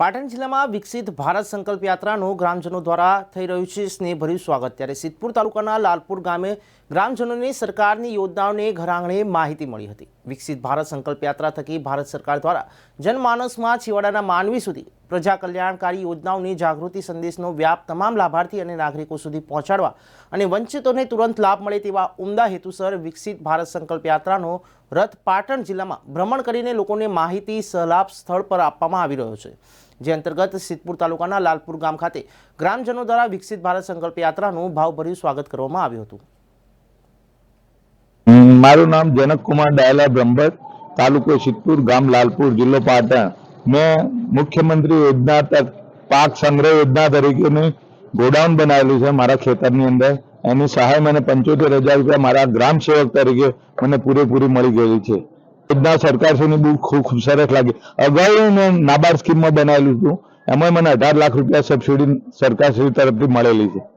પાટણ જિલ્લામાં વિકસિત ભારત સંકલ્પ યાત્રાનું ગ્રામજનો દ્વારા થઈ રહ્યું છે. સ્નેહભર્યું સ્વાગત. ત્યારે સિદ્ધપુર તાલુકાના લાલપુર ગામે ગ્રામજનોને સરકારની યોજનાઓને ઘરઆંગણે માહિતી મળી હતી. વિકસિત ભારત સંકલ્પ યાત્રા થકી ભારત સરકાર દ્વારા જનમાનસમાં છેવાડાના માનવી સુધી પ્રજા કલ્યાણકારી યોજનાઓની જાગૃતિ સંદેશનો વ્યાપ તમામ લાભાર્થી અને નાગરિકો સુધી પહોંચાડવા અને વંચિતોને તુરંત લાભ મળે તેવા ઉમદા હેતુસર વિકસિત ભારત સંકલ્પ યાત્રાનો રથ પાટણ જિલ્લામાં ભ્રમણ કરીને લોકોને માહિતી સહલાભ સ્થળ પર આપવામાં આવી રહ્યો છે. જે અંતર્ગત સિદ્ધપુર તાલુકાના લાલપુર ગામ ખાતે ગ્રામજનો દ્વારા વિકસિત ભારત સંકલ્પ યાત્રાનું ભાવભર્યું સ્વાગત કરવામાં આવ્યું હતું. મારું નામ જનકકુમાર ડાયલા બ્રહ્મર તાલુકો સિદ્ધપુર, ગામ લાલપુર, જિલ્લો પાટણ. મેં મુખ્યમંત્રી યોજના તક, પાક સંગ્રહ યોજના તરીકેની ગોડાઉન બનાવેલું છે મારા ખેતરની અંદર. એની સહાય મને પંચોતેર હજાર રૂપિયા મારા ગ્રામ સેવક તરીકે મને પૂરેપૂરી મળી ગયેલી છે. યોજના સરકારશ્રીની બહુ ખૂબ સરસ લાગી. અગાઉ મેં નાબાર્ડ સ્કીમમાં બનાવેલું હતું. એમાં મને અઢાર લાખ રૂપિયા સબસિડી સરકારશ્રી તરફથી મળેલી છે.